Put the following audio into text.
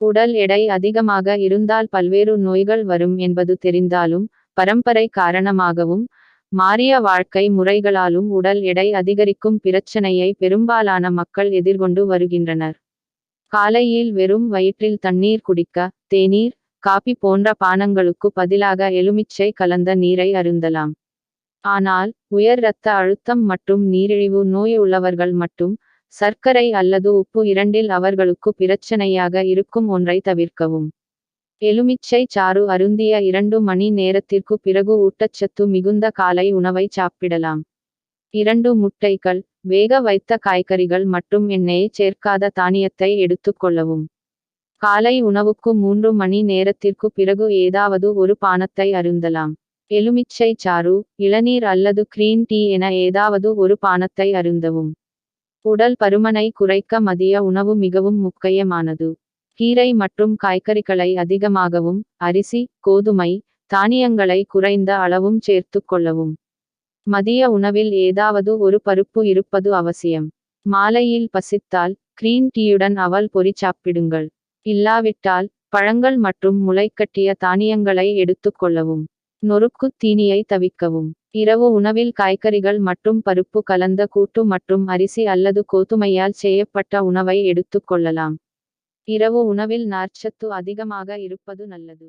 உடல் எடை அதிகமாக இருந்தால் பல்வேறு நோய்கள் வரும் என்பது தெரிந்தாலும் பரம்பரை காரணமாகவும் மாறிய வாழ்க்கை முறைகளாலும் உடல் எடை அதிகரிக்கும் பிரச்சனையை பெரும்பாலான மக்கள் எதிர்கொண்டு வருகின்றனர். காலையில் வெறும் வயிற்றில் தண்ணீர் குடிக்க தேநீர் காபி போன்ற பானங்களுக்கு பதிலாக எலுமிச்சை கலந்த நீரை அருந்தலாம். ஆனால் உயர் இரத்த அழுத்தம் மற்றும் நீரிழிவு நோய் உள்ளவர்கள் மட்டும் சர்க்கரை அல்லது உப்பு இரண்டில் அவர்களுக்கு பிரச்சனையாக இருக்கும் ஒன்றை தவிர்க்கவும். எலுமிச்சை சாறு அருந்திய இரண்டு மணி நேரத்திற்கு பிறகு ஊட்டச்சத்து மிகுந்த காலை உணவை சாப்பிடலாம். இரண்டு முட்டைகள் வேக வைத்த காய்கறிகள் மற்றும் எண்ணெயை சேர்க்காத தானியத்தை எடுத்துக்கொள்ளவும் காலை உணவுக்கு மூன்று மணி நேரத்திற்கு பிறகு ஏதாவது ஒரு பானத்தை அருந்தலாம். எலுமிச்சை சாறு இளநீர் அல்லது கிரீன் டீ என ஏதாவது ஒரு பானத்தை அருந்தவும். உடல் பருமனை குறைக்க மதிய உணவு மிகவும் முக்கியமானது. கீரை மற்றும் காய்கறிகளை அதிகமாகவும் அரிசி கோதுமை தானியங்களை குறைந்த அளவும் சேர்த்து கொள்ளவும். மதிய உணவில் ஏதாவது ஒரு பருப்பு இருப்பது அவசியம். மாலையில் பசித்தால் கிரீன் டீயுடன் அவல் பொறி சாப்பிடுங்கள். இல்லாவிட்டால் பழங்கள் மற்றும் முளைக்கட்டிய தானியங்களை எடுத்துக்கொள்ளவும் நொறுக்கு தீனியை தவிர்க்கவும். இரவு உணவில் காய்கறிகள் மற்றும் பருப்பு கலந்த கூட்டு மற்றும் அரிசி அல்லது கோதுமையால் செய்யப்பட்ட உணவை எடுத்துக்கொள்ளலாம் இரவு உணவில் நார்ச்சத்து அதிகமாக இருப்பது நல்லது.